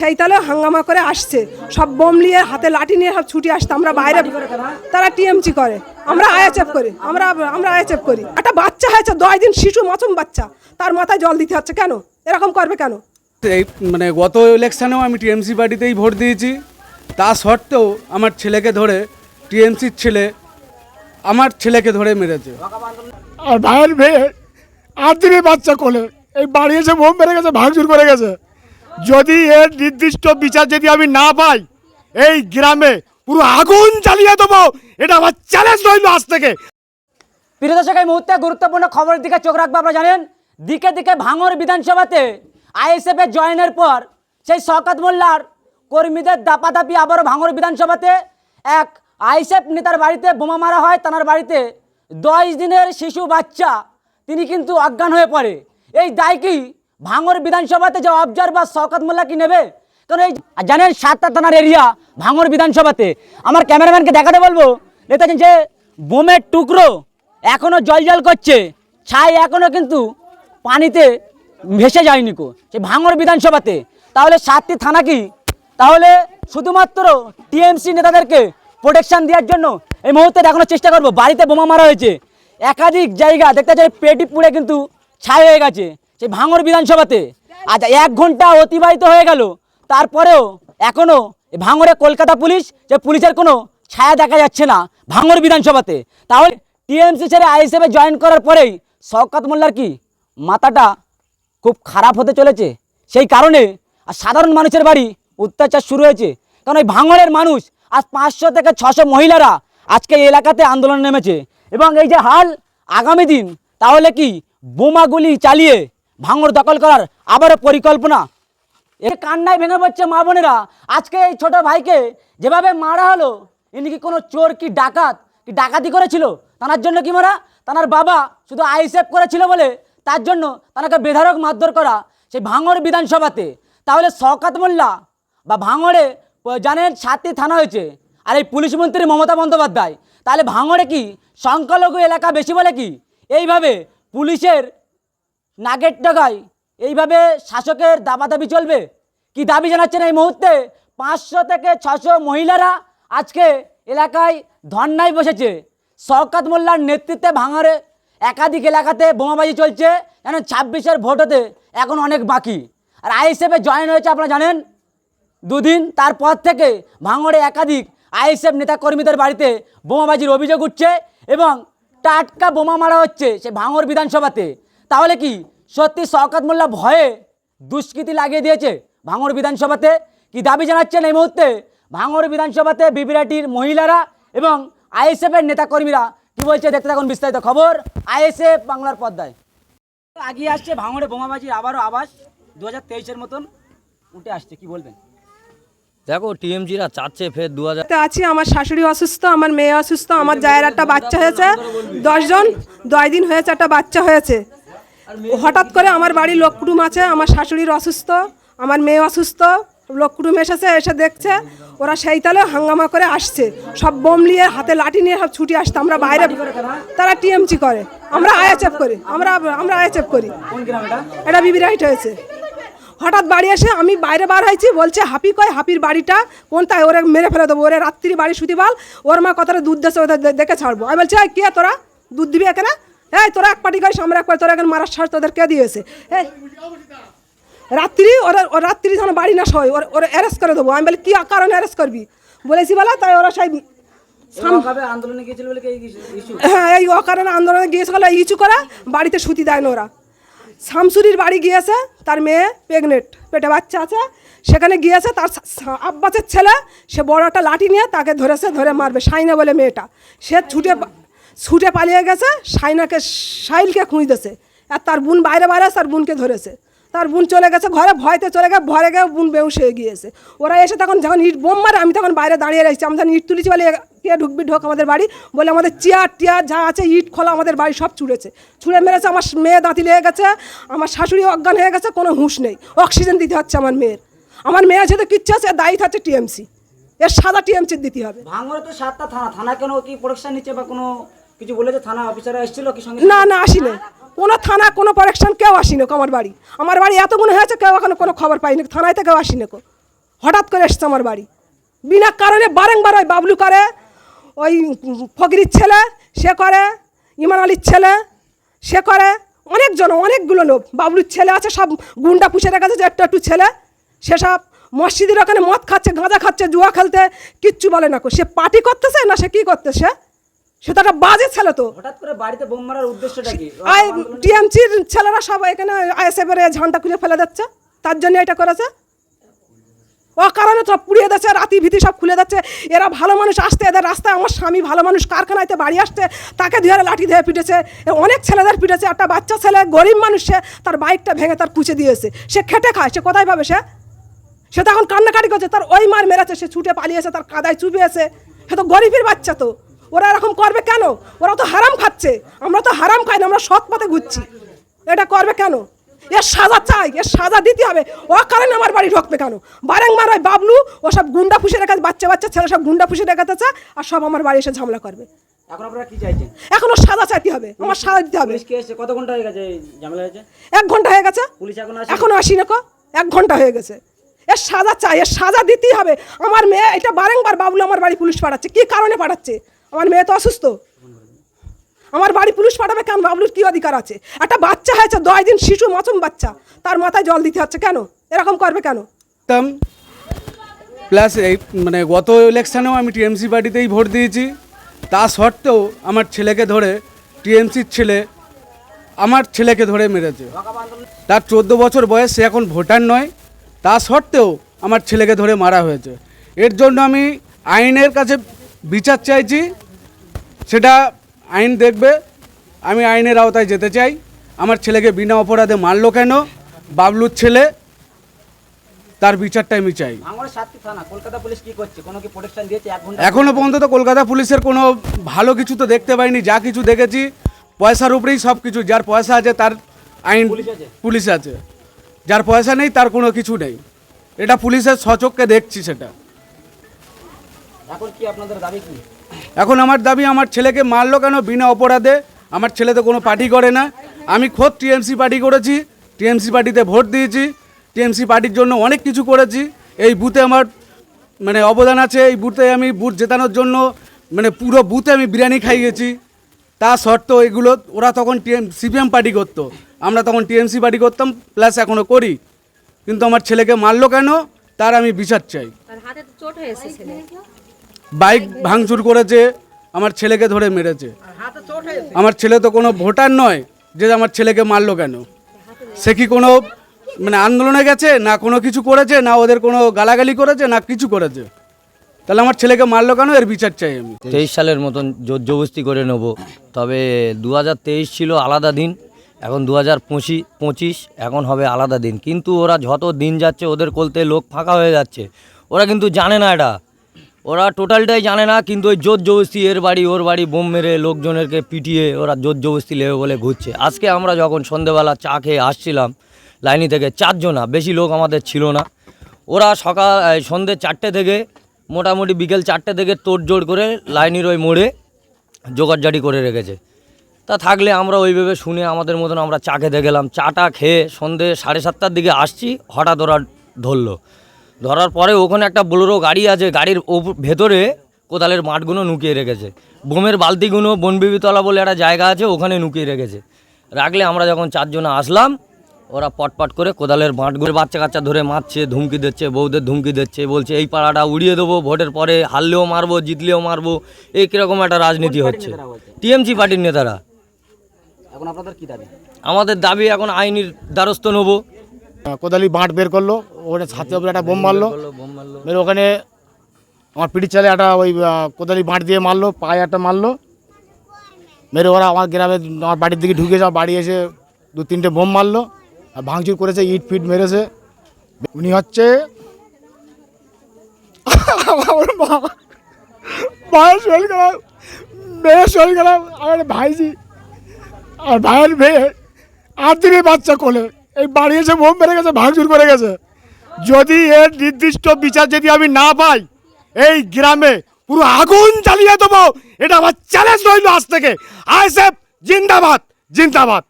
সেই তালে হাঙ্গামা করে আসছে। সব বোম নিয়ে হাতে লাঠি নিয়ে সব ছুটি আসছে। আমরা বাইরে তারা টিএমসি করে। আমরা আয়াচেপ করি। আমরা আমরা আয়াচেপ করি। একটা বাচ্চা হয়েছে দশ দিন শিশু মাসুম বাচ্চা। তার মাথায় জল দিতে হচ্ছে কেন? এরকম করবে কেন? এই মানে গত ইলেকশনেও আমি টিএমসি পার্টিতেই ভোট দিয়েছি। তা সত্ত্বেও আমার ছেলেকে ধরে টিএমসির ছেলে আমার ছেলেকে ধরে মেরেছে। আর ভাইয়ের মেয়ে আট দিনের বাচ্চা কোলে? এই বাড়ি এসে বোম মেরে গেছে ভাঙচুর করে গেছে। যদি এর নির্দিষ্ট বিচার যদি আমি না পাই, এই গ্রামে পুরো আগুন জ্বালিয়ে দেবো। এটা আমার চ্যালেঞ্জ রইল আজ থেকে। প্রিয় দর্শক, এই মুহূর্তে গুরুত্বপূর্ণ খবরের দিকে চোখ রাখব, আপনারা জানেন, দিকে দিকে ভাঙর বিধানসভাতে আইএসএফ জয়েনের পর সেই শওকত মোল্লার কর্মীদের দাপাদাপি আবারও ভাঙর বিধানসভাতে এক আইএসএফ নেতার বাড়িতে বোমা মারা হয়। তার বাড়িতে দশ দিনের শিশু বাচ্চা, তিনি কিন্তু অজ্ঞান হয়ে পড়ে। এই দায় কি ভাঙর বিধানসভাতে যে অবজারভার শওকত মোল্লা কি নেবে? কারণ এই জানেন সাতটা থানার এরিয়া ভাঙর বিধানসভাতে। আমার ক্যামেরাম্যানকে দেখাতে বলব। দেখতেছেন যে বোমের টুকরো এখনও জল করছে। ছাই এখনও কিন্তু পানিতে ভেসে যায়নি কো। সে ভাঙর বিধানসভাতে। তাহলে সাতটি থানা কি? তাহলে শুধুমাত্র টিএমসি নেতাদেরকে প্রোটেকশান দেওয়ার জন্য এই মুহূর্তে দেখানোর চেষ্টা করব। বাড়িতে বোমা মারা হয়েছে। একাধিক জায়গা, দেখতে চাই পেটি পুড়ে কিন্তু ছাই হয়ে গেছে। সেই ভাঙর বিধানসভাতে আজ এক ঘণ্টা অতিবাহিত হয়ে গেল। তারপরেও এখনও এই ভাঙরে কলকাতা পুলিশ, যে পুলিশের কোনো ছায়া দেখা যাচ্ছে না ভাঙর বিধানসভাতে। তাহলে টিএমসি ছেড়ে আইএসএফে জয়েন করার পরেই শওকত মোল্লার কি মাথাটা খুব খারাপ হতে চলেছে? সেই কারণে আর সাধারণ মানুষের বাড়ি অত্যাচার শুরু হয়েছে। কারণ ওই ভাঙড়ের মানুষ আজ পাঁচশো থেকে ছশো মহিলারা আজকে এই এলাকাতে আন্দোলন নেমেছে। এবং এই যে হাল আগামী দিন, তাহলে কি বোমাগুলি চালিয়ে ভাঙড় দখল করার আবারও পরিকল্পনা। এ কান্নায় ভেঙে পড়ছে মা বোনেরা। আজকে এই ছোট ভাইকে যেভাবে মারা হলো, ইনি কি কোনো চোর কি ডাকাত, কি ডাকাতি করেছিল? তার জন্য কি মারা? তার বাবা শুধু আইসেফ করেছিল বলে তার জন্য তাকে বেধারক মারধর করা সেই ভাঙড় বিধানসভাতে। তাহলে শওকাত মোল্লা বা ভাঙড়ে জানেন সাতটি থানা হয়েছে আর এই পুলিশ মন্ত্রী মমতা বন্দ্যোপাধ্যায়। তাহলে ভাঙড়ে কি সংখ্যালঘু এলাকা বেশি বলে কি? এইভাবে পুলিশের নাগের টাকায় এইভাবে শাসকের দাবাদাবি চলবে? কি দাবি জানাচ্ছেন এই মুহূর্তে? পাঁচশো থেকে ছশো মহিলারা আজকে এলাকায় ধর্নায় বসেছে। শওকাত মোল্লার নেতৃত্বে ভাঙারে একাধিক এলাকাতে বোমাবাজি চলছে। যেন ছাব্বিশের ভোট হতে এখন অনেক বাকি। আর আইএসএফে জয়েন হয়েছে আপনারা জানেন? দুদিন তারপর থেকে ভাঙড়ে একাধিক আইএসএফ নেতাকর্মীদের বাড়িতে বোমাবাজির অভিযোগ উঠছে এবং টাটকা বোমা মারা হচ্ছে সে ভাঙড় বিধানসভাতে। তাহলে কি? সত্যি শওকাত মোল্লা ভয়ে দুষ্কৃতি লাগিয়ে দিয়েছে ভাঙড় বিধানসভাতে? কি দাবি জানাচ্ছেন এই মুহূর্তে? ভাঙড় বিধানসভাতে বিবিরাটির মহিলারা এবং আইএসএফের নেতাকর্মীরা কি বলছে? দেখতে থাকুন বিস্তারিত খবর। আইএসএফ বাংলার পর্দায়। আগিয়ে আসছে ভাঙড়ে বোমাবাজির আবারও আবাস দু হাজার তেইশের মতন উঠে আসছে কি বলবেন? দেখো টিএমজিরা চাচ্ছে ফের দু হাজার আছি আমার শাশুড়ি অসুস্থ আমার মেয়ে অসুস্থ আমার জায়ের একটা বাচ্চা হয়েছে। দশজন দশ দিন হয়েছে একটা বাচ্চা হয়েছে। হঠাৎ করে আমার বাড়ির লোক কুটুম আছে আমার শাশুড়ির অসুস্থ আমার মেয়ে অসুস্থ লোক কুটুম এসেছে এসে দেখছে ওরা সেই তালে হাঙ্গামা করে আসছে। সব বোম নিয়ে হাতে লাঠি নিয়ে সব ছুটি আসছে। আমরা বাইরে তারা? টিএমসি করে। আমরা আয়াচেপ করি। আমরা আমরা আয়াচেপ করি। এটা বিবি রাইট হয়েছে। হঠাৎ বাড়ি এসে আমি বাইরে বার হয়েছি বলছে হাপি কয় হাপির বাড়িটা কোনটায়? ওরে মেরে ফেলে দেবো ওরে রাত্রি বাড়ি শুতি বল ওর মা কতটা দুধ দেশে দেখে ছাড়বো। আমি বলছি কে তোরা? দুধ দিবি এখানে? এই তোরা এক পার্টি করিস আমরা এক পার্টি তোরা এখন মারার সাহস তোদের কে দিয়েছে? এই রাত্রি ওরা রাত্রি যেন বাড়ি না সয় ওর ওরা অ্যারেস্ট করে দেবো। আমি বলি কী কারণে অ্যারেস্ট করবি? বলেছি বলা তাই ওরা সেই গিয়েছিল হ্যাঁ এই অকারণে আন্দোলনে গিয়েছে বলে ইচু করা বাড়িতে সুতি দেয় না ওরা। শামসুরির বাড়ি গিয়েছে তার মেয়ে প্রেগনেন্ট পেটে বাচ্চা আছে। সেখানে গিয়েছে তার আব্বাসের ছেলে সে বড় একটা লাঠি নিয়ে তাকে ধরেছে ধরে মারবে সাইনা বলে মেয়েটা। সে ছুটে ছুটে পালিয়ে গেছে, সাইনাকে, সাইলকে খুঁজতেছে আর তার বোন বাইরে বাইরে তার বোনকে ধরেছে। তার বোন চলে গেছে ঘরে, ভয়তে চলে গেছে ঘরে গিয়ে বোন বেউস হয়ে গিয়েছে। ওরা এসে তখন যখন ইট বোম মারে, আমি তখন বাইরে দাঁড়িয়ে রয়েছি। আমি যখন ইট তুলেছি বলে কে ঢুকবি, ঢোক আমাদের বাড়ি বলে আমাদের চেয়ার টিয়ার যা আছে, ইট, খোলা আমাদের বাড়ি সব ছুঁড়েছে। ছুঁড়ে মেরেছে, আমার মেয়ে দাঁতি লেগে গেছে, আমার শাশুড়ি অজ্ঞান হয়ে গেছে, কোনো হুঁশ নেই। অক্সিজেন দিতে হচ্ছে আমার মেয়ের। আমার মেয়ে আছে তো কিচ্ছু আছে দায়ী হচ্ছে টিএমসি। এর সাদা টিএমসি দিতে হবে। ভাঙড়ে তো সাতটা থানা থানা কেন কি প্রোটেকশন নিচ্ছে বা কোনো কিছু বলেছে? থানা অফিসাররা এসেছিল কি সঙ্গে? না না, আসিনি। কোনো থানা, কোনো প্রোটেকশন কেউ আসিনি আমার বাড়ি। আমার বাড়ি এত গুণ হয়েছে, কেউ এখনও কোনো খবর পাইনি। থানায় তো কেউ আসিনি হঠাৎ করে এসছে আমার বাড়ি। বিনা কারণে বারংবার ওই বাবলু করে, ওই ফকিরির ছেলে, সে করে ইমান আলীর ছেলে, সে করে। অনেকজন, অনেকগুলো লোক। বাবলুর ছেলে আছে, সব গুন্ডা পুষে রেখেছে যে একটু একটু ছেলে। সেসব মসজিদের ওখানে মদ খাচ্ছে, গাঁজা খাচ্ছে, জুয়া খেলতে, কিচ্ছু বলে না কো। সে পার্টি করতেছে না সে কী করতেছে? সে তো একটা বাজে ছেলে তো। হঠাৎ করে বাড়িতে বোম মারার উদ্দেশ্যটা কি? আই টিএমসির ছেলেরা সব এখানে আইএসএফের ঝান্ডা খুলে ফেলে দিচ্ছে। তার জন্য এটা করেছে। ও কারণে সব পুড়িয়ে দিচ্ছে রাতি ভিতি সব খুলে দিচ্ছে। এরা ভালো মানুষ আসতে এদের রাস্তায় আমার স্বামী ভালো মানুষ কারখানাতে বাড়ি আসছে তাকে ধরে লাঠি দিয়ে পিটেছে। অনেক ছেলেদের পিটেছে। একটা বাচ্চা ছেলে গরিব মানুষ সে তার বাইকটা ভেঙে তার কুচে দিয়েছে। সে খেটে খায় সে কোথায় পাবে সে? সে তো এখন কান্নাকাটি করছে। তার ওই মার মেরেছে সে ছুটে পালিয়েছে তার কাদায় চুপিয়েছে। সে তো গরিবের বাচ্চা তো। ওরা এরকম করবে কেন? ওরা তো হারাম খাচ্ছে। আমরা তো হারাম খাই না আমরা সৎ পথে ঘুরছি। এটা করবে কেন? এর সাজা চাই এর সাজা দিতে হবে। ও কারণে আমার বাড়ি ঢুকবে কেন? বারংবার ওই বাবলু ও সব গুন্ডা ফুসে রেখেছে বাচ্চা বাচ্চা ছেলে সব গুন্ডা পুষে রেখেছে আর সব আমার বাড়ি এসে ঝামেলা করবে। এখন আপনারা কি চাইছেন? এখনও সাজা চাইতে হবে আমার সাজা দিতে হবে। কত ঘণ্টা হয়ে গেছে ঝামেলা হয়েছে? এক ঘণ্টা হয়ে গেছে। পুলিশ এখন এখনও আসি না কো এক ঘণ্টা হয়ে গেছে। এর সাজা চাই এর সাজা দিতেই হবে। আমার মেয়ে এটা বারংবার বাবুল আমার বাড়ি পুলিশ পাঠাচ্ছে। কি কারণে পাঠাচ্ছে? আমার মেয়ে তো অসুস্থ। আমার বাড়ি পুলিশ পাঠাবে কেন? বাবলুর কী অধিকার আছে? একটা বাচ্চা হয়েছে, দশ দিন শিশু, মাসুম বাচ্চা। তার মাথায় জল দিতে হচ্ছে কেন? এরকম করবে কেন? প্লাস এই মানে গত ইলেকশানেও আমি টিএমসি পার্টিতেই ভোট দিয়েছি। তা সত্ত্বেও আমার ছেলেকে ধরে টিএমসির ছেলে, আমার ছেলেকে ধরে মেরেছে। তার চোদ্দ বছর বয়স, সে এখন ভোটার নয়। তা সত্ত্বেও আমার ছেলেকে ধরে মারা হয়েছে। এর জন্য আমি আইনের কাছে বিচার চাইছি সেটা আইন দেখবে। আমি আইনের আওতায় যেতে চাই। আমার ছেলেকে বিনা অপরাধে মারলো কেন? বাবলুর ছেলে তার বিচারটা আমি চাই। ভাঙড়ের সাতটি থানা কলকাতা পুলিশ কি করছে? কোনো কি প্রোটেকশন দিয়েছে? এক ঘণ্টা এখনও পর্যন্ত তো কলকাতা পুলিশের কোনো ভালো কিছু তো দেখতে পাইনি। যা কিছু দেখেছি পয়সার উপরেই সব কিছু। যার পয়সা আছে তার আইন পুলিশ আছে? পুলিশ আছে। যার পয়সা নেই তার কোনো কিছু নেই। এটা পুলিশের সচককে দেখছি সেটা। এখন কি আপনাদের দাবি কি? এখন আমার দাবি আমার ছেলেকে মারলো কেন বিনা অপরাধে? আমার ছেলে তো কোনো পার্টি করে না। আমি খোদ টিএমসি পার্টি করেছি টিএমসি পার্টিতে ভোট দিয়েছি টিএমসি পার্টির জন্য অনেক কিছু করেছি। এই বুথে আমার মানে অবদান আছে এই বুথে আমি বুথ জেতানোর জন্য মানে পুরো বুথে আমি বিরিয়ানি খাইয়েছি। তা সত্ত্বেও এগুলো ওরা তখন টিএম সিপিএম পার্টি করতো। আমরা তখন টিএমসি পার্টি করতাম প্লাস এখনও করি। কিন্তু আমার ছেলেকে মারলো কেন? তার আমি বিচার চাই। হাতে চোট হয়েছে ছেলে। বাইক ভাঙচুর করেছে, আমার ছেলেকে ধরে মেরেছে। আমার ছেলে তো কোনো ভোটার নয়, যে আমার ছেলেকে মারলো কেন? সে কি কোনো মানে আন্দোলনে গেছে, না কোনো কিছু করেছে, না ওদের কোনো গালাগালি করেছে, না কিছু করেছে? তাহলে আমার ছেলেকে মারলো কেন? এর বিচার চাই আমি। তেইশ সালের মতন জোর জবস্তি করে নেব। তবে দু হাজার তেইশ ছিল আলাদা দিন, এখন দু হাজার পঁচিশ, এখন হবে আলাদা দিন। কিন্তু ওরা যত দিন যাচ্ছে, ওদের কলতে লোক ফাঁকা হয়ে যাচ্ছে। ওরা কিন্তু জানে না এটা। ওরা টোটালটাই জানে না, কিন্তু ওই জোর জবস্তি এর বাড়ি, ওর বাড়ি বোম মেরে লোকজনেরকে পিটিয়ে ওরা জোর জবস্তি লেবে বলে ঘুরছে। আজকে আমরা যখন সন্ধেবেলা চা খেয়ে আসছিলাম, লাইনি থেকে চারজনা বেশি লোক আমাদের ছিল না। ওরা সকাল, এই সন্ধ্যে চারটে থেকে, মোটামুটি বিকেল চারটে থেকে তোড়জোড় করে লাইনের ওই মোড়ে জোগাড়জাটি করে রেখেছে। তা থাকলে আমরা ওইভাবে শুনে আমাদের মতন আমরা চা খেতে গেলাম। চাটা খেয়ে সন্ধে সাড়ে সাতটার দিকে আসছি, হঠাৎ ওরা ধরলো। ধরার পরে ওখানে একটা বোলেরো গাড়ি আছে গাড়ির ভেতরে কোদালের মাঠগুলো নুকিয়ে রেখেছে। বোমের বালতিগুলো বনবিবিতলা বলে একটা জায়গা আছে ওখানে নুকিয়ে রেখেছে। রাখলে আমরা যখন চারজনে আসলাম ওরা পটপট করে কোদালের মাঠগুলো বাচ্চা কাচ্চা ধরে মারছে ধুমকি দিচ্ছে বউদের ধুমকি দিচ্ছে বলছে এই পাড়াটা উড়িয়ে দেবো ভোটের পরে হারলেও মারবো জিতলেও মারবো। এই কীরকম একটা রাজনীতি হচ্ছে। টিএমসি পার্টির নেতারা। এখন আপনাদের কি দাবি? আমাদের দাবি এখন আইনির দ্বারস্থ নেব কোদালি বাঁট বের করল ওখানে ছাতে উপরে একটা বোম মারলো। মেরে ওখানে আমার পিঠির চালে একটা ওই কোদালি বাঁট দিয়ে মারলো পায়ে একটা মারলো। মেরে ওরা আমার গ্রামে আমার বাড়ির দিকে ঢুকে যাওয়া বাড়ি এসে দু তিনটে বোম মারলো আর ভাঙচুর করেছে ইট ফিট মেরেছে। উনি হচ্ছে আমার মা মায়ের শরীর খারাপ মেয়ের শরীর খারাপ আমার ভাইজি আর ভাইয়ের মেয়ে আট দিনের বাচ্চা কোলে। এই বাড়ি এসে বোম মেরে গেছে, ভাঙচুর করে গেছে। যদি এর নির্দিষ্ট বিচার যদি আমি না পাই, এই গ্রামে পুরো আগুন জ্বালিয়ে দেবো। এটা আমার চ্যালেঞ্জ রইল আজ থেকে। আইসেফ জিন্দাবাদ জিন্দাবাদ।